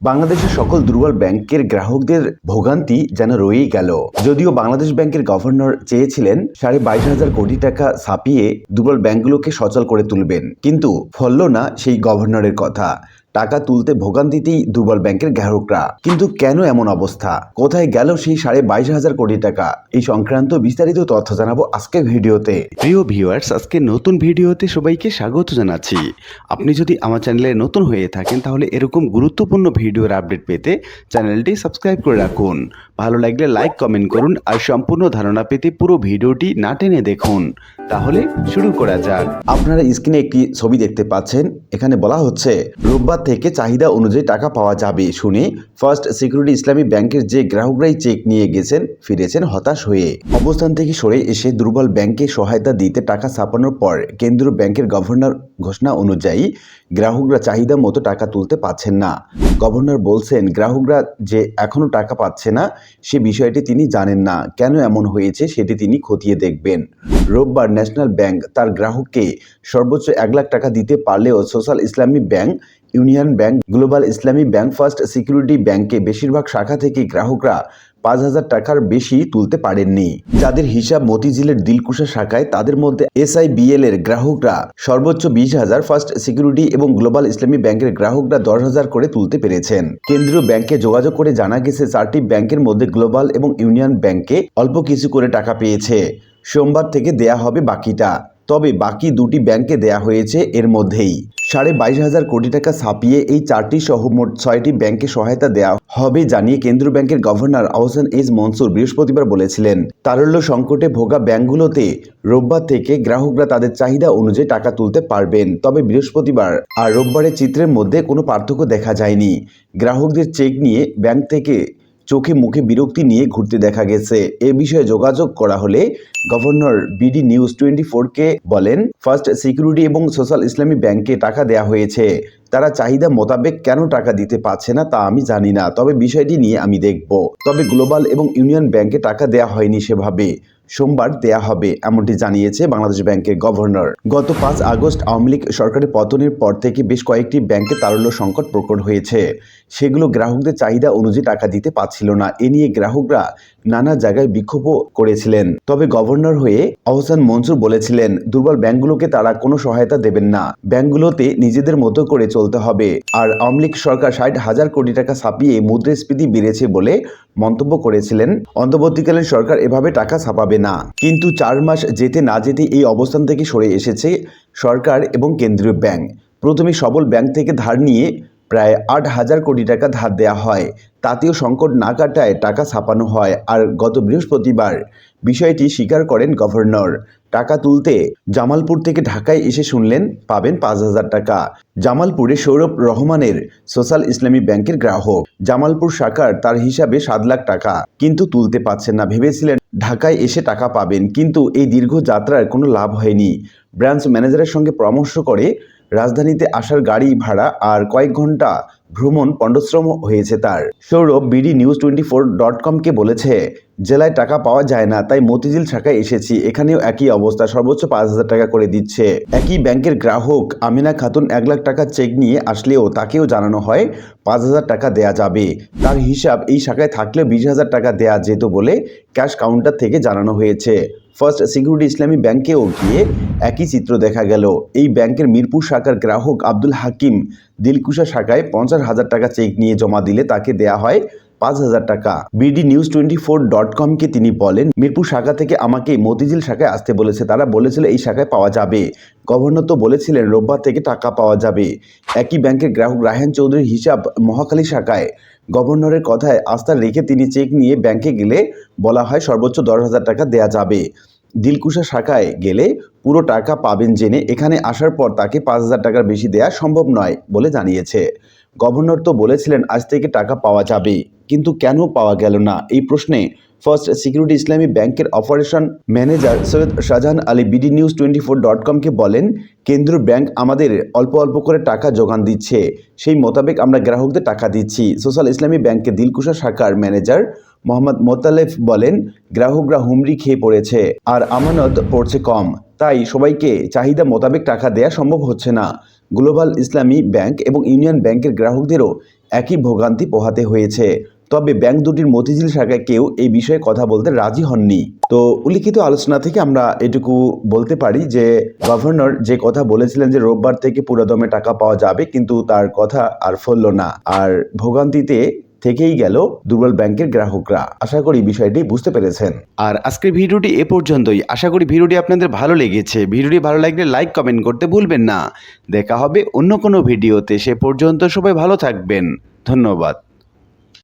বাংলাদেশের সকল দুর্বল ব্যাংকের গ্রাহকদের ভোগান্তি যেন রয়েই গেল। যদিও বাংলাদেশ ব্যাংকের গভর্নর চেয়েছিলেন সাড়ে বাইশ হাজার কোটি টাকা ছাপিয়ে দুর্বল ব্যাংকগুলোকে সচল করে তুলবেন, কিন্তু ফলল না সেই গভর্নরের কথা। টাকা তুলতে ভোগান্তিতেই দুর্বল ব্যাংকের গ্রাহকরা। কিন্তু কেন এমন অবস্থা? কোথায় গেল সেই সাড়ে বাইশ হাজার কোটি টাকা? এই সংক্রান্ত বিস্তারিত তথ্য জানাব আজকের ভিডিওতে। প্রিয় ভিউয়ার্স আজকে নতুন ভিডিওতে সবাইকে স্বাগত জানাচ্ছি। আপনি যদি আমার চ্যানেলে নতুন হয়ে থাকেন তাহলে এরকম গুরুত্বপূর্ণ ভিডিওর আপডেট পেতে চ্যানেলটি সাবস্ক্রাইব করে রাখুন। ভালো লাগলে লাইক কমেন্ট করুন আর সম্পূর্ণ ধারণা পেতে পুরো ভিডিওটি না টেনে দেখুন। তাহলে শুরু করা যাক। আপনারা স্ক্রিনে একটি ছবি দেখতে পাচ্ছেন। এখানে বলা হচ্ছে রোববার থেকে চাহিদা অনুযায়ী টাকা পাওয়া যাবে। শুনে ফার্স্ট সিকিউরিটি ইসলামী ব্যাংকের যে গ্রাহকরাই চেক নিয়ে গেছেন, ফিরেছেন হতাশ হয়ে। অবস্থান থেকে সরে এসে দুর্বল ব্যাংকে সহায়তা দিতে টাকা ছাপানোর পর কেন্দ্রীয় ব্যাংকের গভর্নর ঘোষণা অনুযায়ী গ্রাহকরা চাহিদা মতো টাকা তুলতে পাচ্ছেন না। গভর্নর বলছেন, গ্রাহকরা যে এখনও টাকা পাচ্ছে না, সে বিষয়টি তিনি জানেন না। কেন এমন হয়েছে সেটি তিনি খতিয়ে দেখবেন। রোববার ন্যাশনাল ব্যাংক তার গ্রাহককে সর্বোচ্চ এক লাখ টাকা দিতে পারলেও social Islami bank union bank, global Islami bank, first security ব্যাংকে বেশিরভাগ শাখা থেকে গ্রাহকরা পাঁচ হাজার টাকার বেশি তুলতে পারেননি। যাদের হিসাব মতিঝিলের দিলকুশা শাখায়, তাদের মধ্যে এসআইবিএল এর গ্রাহকরা সর্বোচ্চ বিশ হাজার ফার্স্ট সিকিউরিটি এবং গ্লোবাল ইসলামী ব্যাংকের গ্রাহকরা দশ হাজার করে তুলতে পেরেছেন। কেন্দ্রীয় ব্যাংকে যোগাযোগ করে জানা গেছে, চারটি ব্যাংকের মধ্যে গ্লোবাল এবং ইউনিয়ন ব্যাংকে অল্প কিছু করে টাকা পেয়েছে। সোমবার থেকে দেয়া হবে বাকিটা। তবে বাকি দুটি ব্যাংকে দেয়া হয়েছে এর মধ্যেই। সাড়ে বাইশ হাজার কোটি টাকা ছাপিয়ে এই চারটি সহ মোট ছয়টি ব্যাংকে সহায়তা দেওয়া হবে জানিয়ে কেন্দ্রীয় ব্যাংকের গভর্নর আহসান এজ মনসুর বৃহস্পতিবার বলেছিলেন। তারল্য সংকটে ভোগা ব্যাংকগুলোতে রোববার থেকে গ্রাহকরা তাদের চাহিদা অনুযায়ী টাকা তুলতে পারবেন। তবে বৃহস্পতিবার আর রোববারের চিত্রের মধ্যে কোনো পার্থক্য দেখা যায়নি। গ্রাহকদের চেক নিয়ে ব্যাংক থেকে চোখে মুখে বিরক্তি নিয়ে ঘুরতে দেখা গেছে। এ বিষয়ে যোগাযোগ করা হলে গভর্নর বিডি নিউজ টোয়েন্টি ফোরকে বলেন, ফার্স্ট সিকিউরিটি এবং সোশ্যাল ইসলামী ব্যাংকে টাকা দেয়া হয়েছে। তারা চাহিদা মোতাবেক কেন টাকা দিতে পারছে না তা আমি জানি না, তবে বিষয়টি নিয়ে আমি দেখব। তবে গ্লোবাল এবং ইউনিয়ন ব্যাংকে টাকা দেয়া হয়নি সেভাবে। সোমবার দেয়া হবে, এমনটি জানিয়েছে বাংলাদেশ ব্যাংকের গভর্নর। গত পাঁচ আগস্ট আওয়ামী লীগ সরকারের পতনের পর থেকে বেশ কয়েকটি ব্যাংকে তারল্য সংকট প্রকট হয়েছে। সেগুলো গ্রাহকদের চাহিদা অনুযায়ী টাকা দিতে পারছিল না, এ নিয়ে গ্রাহকরা নানা জায়গায় বিক্ষোভও করেছিলেন। তবে গভর্নর হয়ে আহসান মনসুর বলেছিলেন, দুর্বল ব্যাংকগুলোকে তারা কোনো সহায়তা দেবেন না, ব্যাংকগুলোতে নিজেদের মতো করে চলতে হবে। আর আওয়ামী লীগ সরকার ষাট হাজার কোটি টাকা ছাপিয়ে মুদ্রাস্ফীতি বেড়েছে বলে মন্তব্য করেছিলেন, অন্তর্বর্তীকালীন সরকার এভাবে টাকা ছাপাবে না। কিন্তু চার মাস যেতে না যেতে এই অবস্থান থেকে সরে এসেছে সরকার এবং কেন্দ্রীয় ব্যাংক। প্রথমে সবল ব্যাংক থেকে ধার নিয়ে প্রায় আট হাজার কোটি টাকা ধার দেয়া হয়। তাতেও সংকট না কাটায় টাকা ছাপানো হয়। আর গত বৃহস্পতিবার বিষয়টি স্বীকার করেন গভর্নর। টাকা তুলতে জামালপুর থেকে ঢাকায় এসে শুনলেন, পাবেন পাঁচ হাজার টাকা। জামালপুরে সৌরভ রহমানের সোশ্যাল ইসলামী ব্যাংকের গ্রাহক। জামালপুর শাখার তার হিসাবে সাত লাখ টাকা। কিন্তু তুলতে পারছেন না, ভেবেছিলেন ঢাকায় এসে টাকা পাবেন। কিন্তু এই দীর্ঘ যাত্রার কোনো লাভ হয়নি। ব্রাঞ্চ ম্যানেজারের সঙ্গে পরামর্শ করে রাজধানীতে আসার গাড়ি ভাড়া আর কয়েক ঘণ্টা ভ্রমণ পণ্ডশ্রম হয়েছে তার। Sourav BD news twenty four dot কমকে বলেছে জেলায় টাকা পাওয়া যায় না, তাই মতিঝিল শাখায় এসেছি। এখানেও একই অবস্থা, সর্বোচ্চ পাঁচ হাজার টাকা করে দিচ্ছে। একই ব্যাংকের গ্রাহক আমিনা খাতুন এক লাখ টাকা চেক নিয়ে আসলেও তাকেও জানানো হয় পাঁচ হাজার টাকা দেয়া যাবে। তার হিসাব এই শাখায় থাকলেও বিশ হাজার টাকা দেয়া যেত বলে ক্যাশ কাউন্টার থেকে জানানো হয়েছে। ফার্স্ট সিকিউরিটি ইসলামী ব্যাংকেও গিয়ে একই চিত্র দেখা গেল। এই ব্যাংকের মিরপুর শাখার গ্রাহক আব্দুল হাকিম দিলকুশা শাখায় পঞ্চাশ হাজার টাকা চেক নিয়ে জমা দিলে তাকে দেয়া হয় পাঁচ হাজার টাকা। BD news twenty four dot কমকে তিনি বলেন, মিরপুর শাখা থেকে আমাকে মতিঝিল শাখায় আসতে বলেছে। তারা বলেছিল এই শাখায় পাওয়া যাবে। গভর্নর তো বলেছিলেন, রোববার থেকে টাকা পাওয়া যাবে। একই ব্যাংকের গ্রাহক রায়হান চৌধুরীর হিসাব মহাখালী শাখায়। গভর্নরের কথায় আস্থা রেখে তিনি চেক নিয়ে ব্যাংকে গেলে বলা হয় সর্বোচ্চ দশ হাজার টাকা দেয়া যাবে। দিলকুশা শাখায় গেলে পুরো টাকা পাবেন জেনে এখানে আসার পর তাকে পাঁচ হাজার টাকার বেশি দেওয়া সম্ভব নয় বলে জানিয়েছে। গভর্নর তো বলেছিলেন, আজ থেকে টাকা পাওয়া যাবে। কিন্তু কেন পাওয়া গেল না? এই প্রশ্নে ফার্স্ট সিকিউরিটি ইসলামী ব্যাংকের operation manager Syed Shahjahan Ali BD news twenty four dot কমকে বলেন, কেন্দ্রীয় ব্যাংক আমাদের অল্প অল্প করে টাকা যোগান দিচ্ছে। সেই মোতাবেক আমরা গ্রাহকদের টাকা দিচ্ছি। সোশ্যাল ইসলামী ব্যাংকের দিলকুশা শাখার ম্যানেজার মোহাম্মদ মোতালেফ বলেন, গ্রাহকরা হুমড়ি খেয়ে পড়েছে আর আমানত পড়ছে কম। তাই সবাইকে চাহিদা মোতাবেক টাকা দেয়া সম্ভব হচ্ছে না। গ্লোবাল ইসলামী ব্যাংক এবং ইউনিয়ন ব্যাংকের গ্রাহকদেরও একই ভোগান্তি পোহাতে হয়েছে। তবে ব্যাংক দুটির মতিঝিল শাখায় কেউ এই বিষয়ে কথা বলতে রাজি হননি। তো উল্লিখিত আলোচনা থেকে আমরা এটুকু বলতে পারি যে, গভর্নর যে কথা বলেছিলেন যে রোববার থেকে পুরোদমে টাকা পাওয়া যাবে, কিন্তু তার কথা আর ফলল না। আর ভোগান্তিতে থেকেই গেল দুর্বল ব্যাংকের গ্রাহকরা। আশা করি বিষয়টি বুঝতে পেরেছেন। আর আজকের ভিডিওটি এ পর্যন্তই। আশা করি ভিডিওটি আপনাদের ভালো লেগেছে। ভিডিওটি ভালো লাগলে লাইক, কমেন্ট করতে ভুলবেন না। দেখা হবে অন্য কোনো ভিডিওতে। সে পর্যন্ত সবাই ভালো থাকবেন। ধন্যবাদ।